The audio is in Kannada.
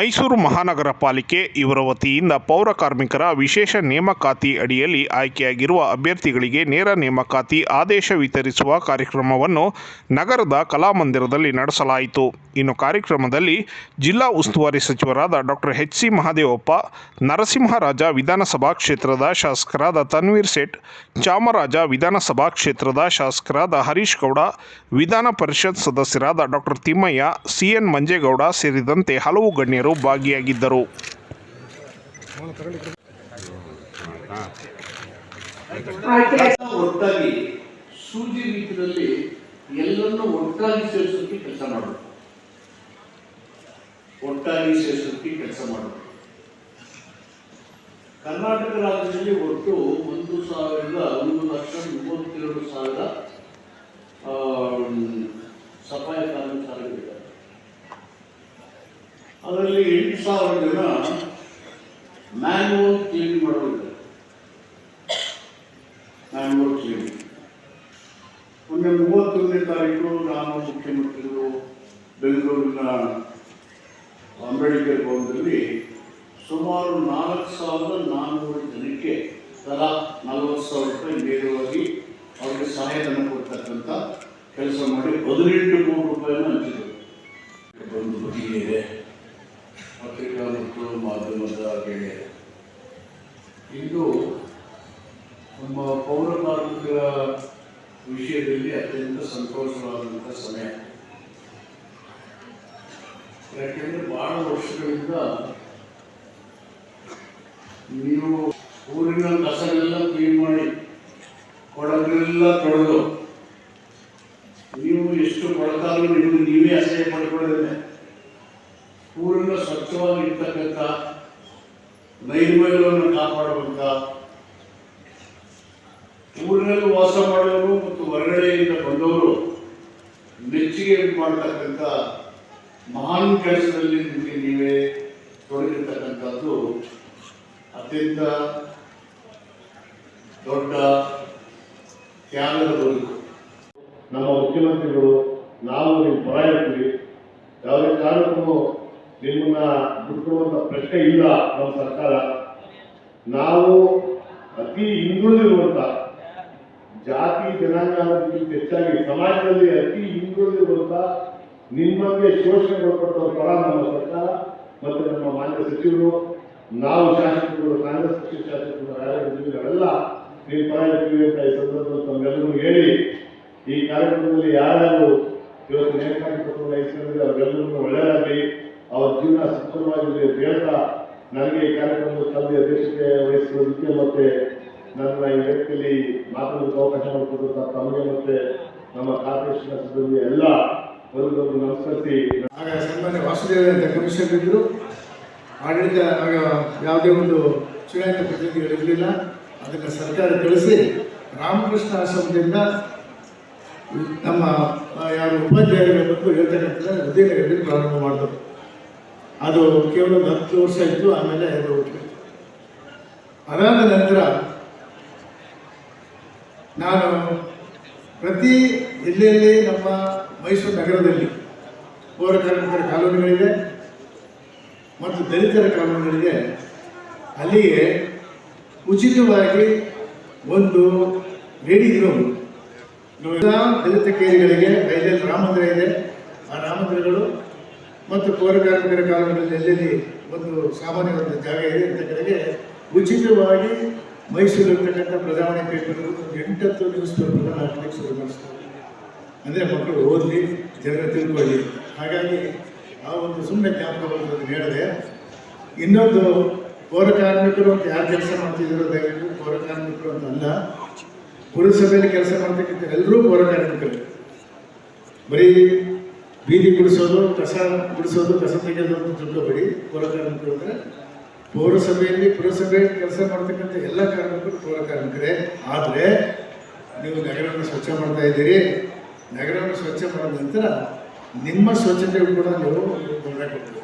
ಮೈಸೂರು ಮಹಾನಗರ ಪಾಲಿಕೆ ಇವರ ವತಿಯಿಂದ ಪೌರ ಕಾರ್ಮಿಕರ ವಿಶೇಷ ನೇಮಕಾತಿ ಅಡಿಯಲ್ಲಿ ಆಯ್ಕೆಯಾಗಿರುವ ಅಭ್ಯರ್ಥಿಗಳಿಗೆ ನೇರ ನೇಮಕಾತಿ ಆದೇಶ ವಿತರಿಸುವ ಕಾರ್ಯಕ್ರಮವನ್ನು ನಗರದ ಕಲಾಮಂದಿರದಲ್ಲಿ ನಡೆಸಲಾಯಿತು. ಇನ್ನು ಕಾರ್ಯಕ್ರಮದಲ್ಲಿ ಜಿಲ್ಲಾ ಉಸ್ತುವಾರಿ ಸಚಿವರಾದ doctor H C Mahadevappa, Narasimharaja ವಿಧಾನಸಭಾ ಕ್ಷೇತ್ರದ ಶಾಸಕರಾದ ತನ್ವೀರ್ ಸೇಠ್, ಚಾಮರಾಜ ವಿಧಾನಸಭಾ ಕ್ಷೇತ್ರದ ಶಾಸಕರಾದ ಹರೀಶ್ ಗೌಡ, ವಿಧಾನ ಪರಿಷತ್ ಸದಸ್ಯರಾದ ಡಾಕ್ಟರ್ ತಿಮ್ಮಯ್ಯ ಸಿಎನ್ ಮಂಜೇಗೌಡ ಸೇರಿದಂತೆ ಹಲವು ಗಣ್ಯರು ಭಾಗಿಯಾಗಿದ್ದರು. ಸೂಜಿ ರೀತಿಯಲ್ಲಿ ಎಲ್ಲರನ್ನೂ ಒಟ್ಟಾಗಿ ಸೇರಿಸೋಕೆ ಕೆಲಸ ಮಾಡಬೇಕು ಒಟ್ಟಾಗಿ ಸೇರಿಸಿ ಕೆಲಸ ಮಾಡಬೇಕು ಕರ್ನಾಟಕ ರಾಜ್ಯದಲ್ಲಿ ಒಟ್ಟು ಒಂದು ಸಾವಿರದ ಒಂದು ಲಕ್ಷ ಮೂವತ್ತೆರಡು ಸಾವಿರ ಸಫಾಯಿ ಕರ್ಮಚಾರಿಗಳಿದ್ದಾರೆ ಅದರಲ್ಲಿ ಎಂಟು ಸಾವಿರ ಜನ ಮ್ಯಾನ್ಯುವಲ್ ಕ್ಲೀನ್ ಮಾಡೋರಿದ್ದಾರೆ ಮ್ಯಾನ್ಯುವಲ್ ಕ್ಲೀನಿಂಗ್ ಮೊನ್ನೆ ಮೂವತ್ತೊಂದನೇ ತಾರೀಕು ನಾನು ಮುಖ್ಯಮಂತ್ರಿಗಳು ಬೆಂಗಳೂರಿನ ಅಂಬೇಡ್ಕರ್ ಭವನದಲ್ಲಿ ಸುಮಾರು ನಾಲ್ಕು ಸಾವಿರದ ನಾನ್ನೂರು ಜನಕ್ಕೆ ತಲಾ ನಲವತ್ತು ಸಾವಿರ ರೂಪಾಯಿ ನೇರವಾಗಿ ಅವರಿಗೆ ಸಹಾಯಧನ ಕೊಡ್ತಕ್ಕಂಥ ಕೆಲಸ ಮಾಡಿ ಹದಿನೆಂಟು ಕೋಟಿ ರೂಪಾಯಿನ ಹಂಚಿದರು ಒಂದು ಇದೆ. ಪತ್ರಿಕಾ ಮತ್ತು ಮಾಧ್ಯಮದ ಗೆಳೆಯ ಇಂದು. ನಮ್ಮ ಪೌರ ಕಾರ್ಮಿಕರ ವಿಷಯದಲ್ಲಿ ಅತ್ಯಂತ ಸಂತೋಷವಾದಂಥ ಸಮಯ. ಯಾಕೆಂದ್ರೆ ಬಹಳ ವರ್ಷಗಳಿಂದ ನೀವು ಊರಿನ ಕಸನೆಲ್ಲ ಕ್ಲೀನ್ ಮಾಡಿ ಕೊಡಗಳೆಲ್ಲ ತೊಳೆದು, ನೀವು ಎಷ್ಟು ಕೊಡಕಾದ್ರೂ ನಿಮಗೆ ನೀವೇ ಅಸಹ್ಯ ಪಡ್ಕೊಳ್ಳೋದೇ, ಊರಿನ ಸ್ವಚ್ಛವಾಗಿರ್ತಕ್ಕಂಥ ನೈರ್ಮಲ್ಯವನ್ನು ಕಾಪಾಡುವಂಥ ಊರಿನಲ್ಲಿ ವಾಸ ಮಾಡೋರು ಮತ್ತು ಹೊರಗಡೆಯಿಂದ ಬಂದವರು ಮೆಚ್ಚುಗೆ ಮಾಡ್ತಕ್ಕಂಥ ಮಹಾನ್ ಕೆಲಸದಲ್ಲಿ ನಿಮಗೆ ನೀವೇ ತೊಡಗಿರ್ತಕ್ಕಂಥದ್ದು ಅತ್ಯಂತ ದೊಡ್ಡ ತ್ಯಾಗದ ಬದುಕು ನಮ್ಮ ಮುಖ್ಯಮಂತ್ರಿಗಳು, ನಾವು ನಿಮ್ಮ ಪರ ಇರ್ತೀವಿ ಯಾವುದೇ ಕಾರಣಕ್ಕೂ ನಿಮ್ಮನ್ನ ಬಿಟ್ಕೊಡುವಂತ ಪ್ರಶ್ನೆ ಇಲ್ಲ ನಮ್ಮ ಸರ್ಕಾರ. ನಾವು ಅತಿ ಹಿಂದುಳಿದಿರುವಂತ ಜಾತಿ, ಜನಾಂಗ ಹೆಚ್ಚಾಗಿ ಸಮಾಜದಲ್ಲಿ ಅತಿ ಹಿಂದುಳಿದಿರುವಂತ ನಿಮ್ಮಂಗೆ ಶೋಷಣೆಗೊಳಪಟ್ಟವ್ರ ಪರ ನಮ್ಮ ಸರ್ಕಾರ ಮತ್ತು ನಮ್ಮ ಮಾನ್ಯ ಸಚಿವರು, ನಾವು ಶಾಸಕರು, ಕಾಂಗ್ರೆಸ್ ಪಕ್ಷದ ಶಾಸಕರು ಯಾರ್ಯಾರಿದ್ದೀವಿ ಅವೆಲ್ಲ ನಿಮ್ಮ ಪರ ಇರ್ತೀವಿ ಅಂತ ಈ ಸಂದರ್ಭದಲ್ಲಿ ತಮ್ಮೆಲ್ಲರೂ ಹೇಳಿ, ಈ ಕಾರ್ಯಕ್ರಮದಲ್ಲಿ ಯಾರ್ಯಾರು ಇವತ್ತು ನೇಮಕಾತಿ ಪತ್ರ ವಹಿಸಿದ್ರೆ ಅವರೆಲ್ಲರೂ ಒಳ್ಳೆಯದಾಗಲಿ. ಅವ್ರ ಜೀವನ ಸುಖಕರವಾಗಿರಲಿ ಅಂತ ಹೇಳ್ತಾ, ನನಗೆ ಈ ಕಾರ್ಯಕ್ರಮದ ತಂದೆ ಅಧ್ಯಕ್ಷತೆ ವಹಿಸಿರೋದಕ್ಕೆ ಮತ್ತೆ ನನ್ನ ಈ ವ್ಯಕ್ತಿಯಲ್ಲಿ ಮಾತನಾಡೋದಕ್ಕೆ ಅವಕಾಶ ಮಾಡಿಕೊಟ್ಟಂತ ತಮಗೆ ಮತ್ತೆ ನಮ್ಮ ಕಾರ್ಪೊರೇಷನ್ ಸಿಬ್ಬಂದಿ ಎಲ್ಲ ವರ್ಗದವರು ನಮಸ್ಕರಿಸಿ. ಆಗ ಸನ್ಮಾನ್ಯ ವಾಸುದೇವ ಅಂತ ಕಮಿಷನರ್ ಇದ್ದರು ಆಡಳಿತ ಆಗ ಯಾವುದೇ ಒಂದು ಚುನಾಯಿತ ಪ್ರತಿನಿಧಿಗಳು ಇರಲಿಲ್ಲ. ಅದನ್ನು ಸರ್ಕಾರ ಕಳಿಸಿ ರಾಮಕೃಷ್ಣ ಆಶ್ರಮದಿಂದ ನಮ್ಮ ಯಾರು ಉಪಾಧ್ಯಾಯರು ಬಂದು ಹೇಳ್ತಕ್ಕಂಥ ಹೃದಯನಗರದಲ್ಲಿ ಪ್ರಾರಂಭ ಮಾಡಿದ್ರು. ಅದು ಕೇವಲ ಒಂದು ಹತ್ತು ವರ್ಷ ಇತ್ತು ಆಮೇಲೆ ಅದು. ಅದಾದ ನಂತರ ನಾನು ಪ್ರತಿ ಜಿಲ್ಲೆಯಲ್ಲಿ ನಮ್ಮ ಮೈಸೂರು ನಗರದಲ್ಲಿ ಪೌರ ಕಾರ್ಮಿಕರ ಕಾಲೋನಿಗಳಿದೆ ಮತ್ತು ದಲಿತರ ಕಾನೂನುಗಳಿಗೆ ಅಲ್ಲಿಗೆ ಉಚಿತವಾಗಿ ಒಂದು ಲೇಡೀಸ್ ರೂಮ್. ಎಲ್ಲ ದಲಿತ ಕೇರಿಗಳಿಗೆ ಐದೈದು ರಾಮಂದಿರ ಇದೆ. ಆ ರಾಮಂದಿರಗಳು ಮತ್ತು ಪೌರ ಕಾರ್ಮಿಕರ ಕಾಲೋನಿಗಳಲ್ಲಿ ಎಲ್ಲೆಲ್ಲಿ ಒಂದು ಸಾಮಾನ್ಯ ಒಂದು ಜಾಗ ಇದೆ ಅಂತ ಕಡೆಗೆ ಉಚಿತವಾಗಿ ಮೈಸೂರು ಇರ್ತಕ್ಕಂಥ ಪ್ರಜಾವಾಣಿ ಪೇಪರ್ ಎಂಟತ್ತು ನ್ಯೂಸ್ ಪೇಪರ್ನ ಹಾಕಲಿಕ್ಕೆ ಶುರು ಅಂದರೆ ಮಕ್ಕಳು ಓದಲಿ, ಜನರ ತಿಳ್ಕೊಳ್ಳಿ. ಹಾಗಾಗಿ ಆ ಒಂದು ಸುಮ್ಮನೆ ಜ್ಞಾಪಕವನ್ನು ಹೇಳಿದೆ, ಇನ್ನೊಂದು ಪೌರ ಕಾರ್ಮಿಕರು ಅಂತ ಯಾರು ಕೆಲಸ ಮಾಡ್ತಿದ್ದೀರೋ ದಯವಿಟ್ಟು ಪೌರ ಕಾರ್ಮಿಕರು ಅಂತ ಅಲ್ಲ, ಪುರಸಭೆಯಲ್ಲಿ ಕೆಲಸ ಮಾಡ್ತಕ್ಕಂಥ ಎಲ್ಲರೂ ಪೌರ ಕಾರ್ಮಿಕರು. ಬರೀ ಬೀದಿ ಗುಡಿಸೋದು, ಕಸ ಗುಡಿಸೋದು, ಕಸ ತೆಗೆಯೋದು ಅಂತ ತಿಳ್ಕೊಬೇಡಿ ಪೌರ ಕಾರ್ಮಿಕರು ಅಂದರೆ ಪೌರಸಭೆಯಲ್ಲಿ ಪುರಸಭೆಯಲ್ಲಿ ಕೆಲಸ ಮಾಡ್ತಕ್ಕಂಥ ಎಲ್ಲ ಕಾರ್ಮಿಕರು ಪೌರ ಕಾರ್ಮಿಕರೇ. ಆದರೆ ನೀವು ನಗರವನ್ನು ಸ್ವಚ್ಛ ಮಾಡ್ತಾ ಇದ್ದೀರಿ ನಗರವನ್ನು ಸ್ವಚ್ಛ ಮಾಡಿದ ನಂತರ ನಿಮ್ಮ ಸ್ವಚ್ಛತೆಗೂ ಕೂಡ ನೀವು ತೊಂದರೆ ಕೊಡ್ತೀವಿ